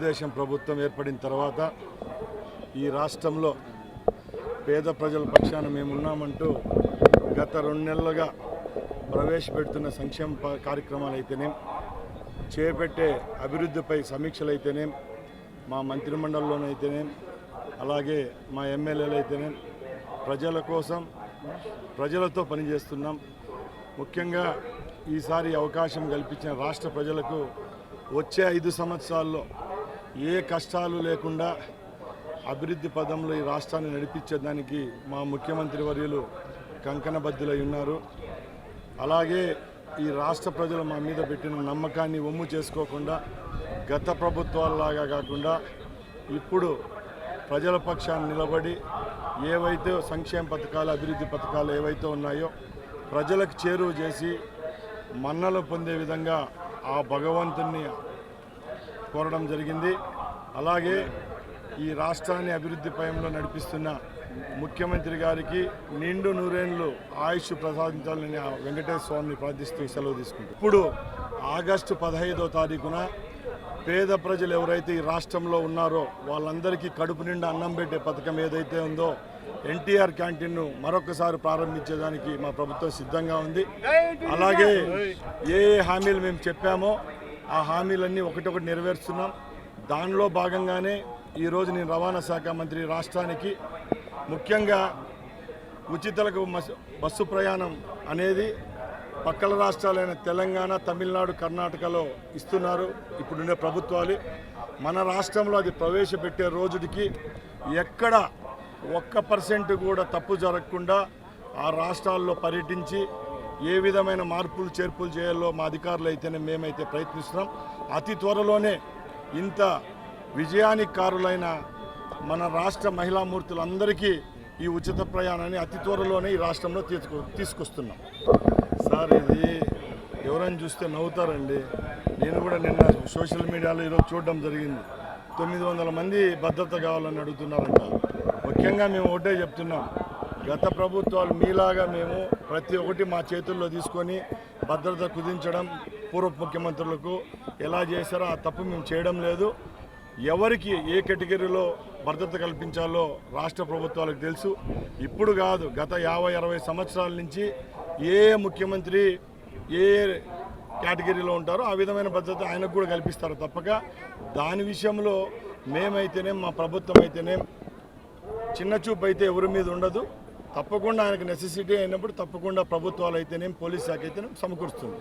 తెలుగుదేశం ప్రభుత్వం ఏర్పడిన తర్వాత ఈ రాష్ట్రంలో పేద ప్రజల పక్షాన మేమున్నామంటూ గత రెండు నెలలుగా ప్రవేశపెడుతున్న సంక్షేమ కార్యక్రమాలు అయితేనేం చేపట్టే అభివృద్ధిపై సమీక్షలు అయితేనేం మా మంత్రిమండలిలోనైతేనేం అలాగే మా ఎమ్మెల్యేలు అయితేనేం ప్రజల కోసం ప్రజలతో పనిచేస్తున్నాం. ముఖ్యంగా ఈసారి అవకాశం కల్పించిన రాష్ట్ర ప్రజలకు వచ్చే ఐదు సంవత్సరాల్లో ఏ కష్టాలు లేకుండా అభివృద్ధి పదంలో ఈ రాష్ట్రాన్ని నడిపించేదానికి మా ముఖ్యమంత్రి వర్యులు కంకణబద్దులై ఉన్నారు. అలాగే ఈ రాష్ట్ర ప్రజలు మా మీద పెట్టిన నమ్మకాన్ని ఒమ్ము చేసుకోకుండా గత ప్రభుత్వాలలాగా కాకుండా ఇప్పుడు ప్రజల పక్షాన్ని నిలబడి ఏవైతే సంక్షేమ పథకాలు అభివృద్ధి పథకాలు ఏవైతే ఉన్నాయో ప్రజలకు చేరువ చేసి మన్నలు పొందే విధంగా ఆ భగవంతుని కోరడం జరిగింది. అలాగే ఈ రాష్ట్రాన్ని అభివృద్ధి పయంలో నడిపిస్తున్న ముఖ్యమంత్రి గారికి నిండు నూరేళ్ళు ఆయుష్ ప్రసాదించాలని వెంకటేశ్వర స్వామిని ప్రార్థిస్తూ సెలవు తీసుకుంటాం. ఇప్పుడు ఆగస్టు పదహైదో తారీఖున పేద ప్రజలు ఎవరైతే ఈ రాష్ట్రంలో ఉన్నారో వాళ్ళందరికీ కడుపు నిండా అన్నం పెట్టే పథకం ఏదైతే ఉందో ఎన్టీఆర్ క్యాంటీన్ను మరొకసారి ప్రారంభించేదానికి మా ప్రభుత్వం సిద్ధంగా ఉంది. అలాగే ఏ ఏ హామీలు మేము చెప్పామో ఆ హామీలన్నీ ఒకటొకటి నెరవేరుస్తున్నాం. దానిలో భాగంగానే ఈరోజు నేను రవాణా శాఖ మంత్రి రాష్ట్రానికి ముఖ్యంగా ఉచితలకు బస్సు ప్రయాణం అనేది పక్కల రాష్ట్రాలైన తెలంగాణ తమిళనాడు కర్ణాటకలో ఇస్తున్నారు. ఇప్పుడున్న ప్రభుత్వాలు. మన రాష్ట్రంలో అది ప్రవేశపెట్టే రోజుకి ఎక్కడ ఒక్క పర్సెంట్ కూడా తప్పు జరగకుండా ఆ రాష్ట్రాల్లో పర్యటించి ఏ విధమైన మార్పులు చేర్పులు చేయాలో మా అధికారులు అయితేనే మేమైతే ప్రయత్నిస్తున్నాం. అతి త్వరలోనే ఇంత విజయానికి కారులైన మన రాష్ట్ర మహిళామూర్తులందరికీ ఈ ఉచిత ప్రయాణాన్ని అతి త్వరలోనే ఈ రాష్ట్రంలో తీసుకు తీసుకొస్తున్నాం. సార్ ఇది ఎవరైనా చూస్తే నవ్వుతారండి. నేను కూడా నిన్న సోషల్ మీడియాలో ఈరోజు చూడడం జరిగింది. తొమ్మిది వందల మంది భద్రత కావాలని అడుగుతున్నారంట. ముఖ్యంగా మేము ఒకటే చెప్తున్నాం. గత ప్రభుత్వాలు మీలాగా మేము ప్రతి ఒక్కటి మా చేతుల్లో తీసుకొని భద్రత కుదించడం పూర్వ ముఖ్యమంత్రులకు ఎలా చేశారో ఆ తప్పు మేము చేయడం లేదు. ఎవరికి ఏ కేటగిరీలో భద్రత కల్పించాలో రాష్ట్ర ప్రభుత్వాలకు తెలుసు. ఇప్పుడు కాదు గత యాభై అరవై సంవత్సరాల నుంచి ఏ ముఖ్యమంత్రి ఏ కేటగిరీలో ఉంటారో ఆ విధమైన భద్రత ఆయనకు కూడా కల్పిస్తారు తప్పక. దాని విషయంలో మేమైతేనే మా ప్రభుత్వం అయితేనే చిన్న చూపు అయితే ఎవరి మీద ఉండదు. తప్పకుండా ఆయనకు నెసెసిటీ అయినప్పుడు తప్పకుండా ప్రభుత్వాలు అయితేనేం పోలీస్ శాఖ అయితేనేం సమకూరుస్తుంది.